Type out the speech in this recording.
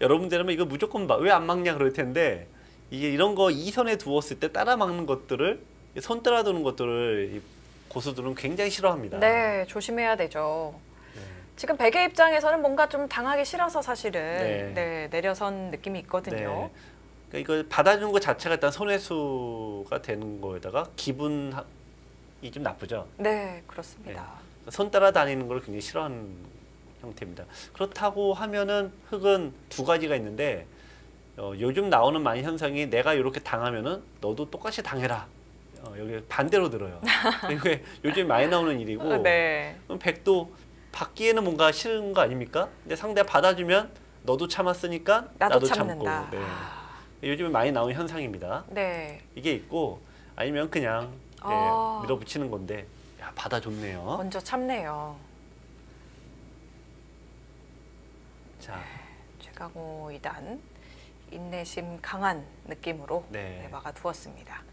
여러분들은 이거 무조건 왜 안 막냐 그럴 텐데 이게 이런 거 이선에 두었을 때 따라 막는 것들을 손 따라 두는 것들을 이 고수들은 굉장히 싫어합니다. 네, 조심해야 되죠. 네. 지금 베개 입장에서는 뭔가 좀 당하기 싫어서 사실은 네. 네, 내려선 느낌이 있거든요. 네. 그러니까 이걸 받아주는 것 자체가 일단 손해수가 되는 거에다가 기분이 좀 나쁘죠. 네, 그렇습니다. 손 따라 다니는 걸 굉장히 싫어하는 형태입니다. 그렇다고 하면은 흙은 두 가지가 있는데 어, 요즘 나오는 많은 현상이 내가 이렇게 당하면은 너도 똑같이 당해라. 어, 여기 반대로 들어요. 이게 요즘 많이 나오는 일이고 어, 네. 그럼 백도 받기에는 뭔가 싫은 거 아닙니까? 근데 상대가 받아주면 너도 참았으니까 나도, 나도. 참고. 네. 아, 요즘에 많이 나오는 현상입니다. 네. 이게 있고 아니면 그냥 네, 아. 밀어붙이는 건데 야, 받아줬네요. 먼저 참네요. 자, 최강호 이단 인내심 강한 느낌으로 네. 네, 막아두었습니다.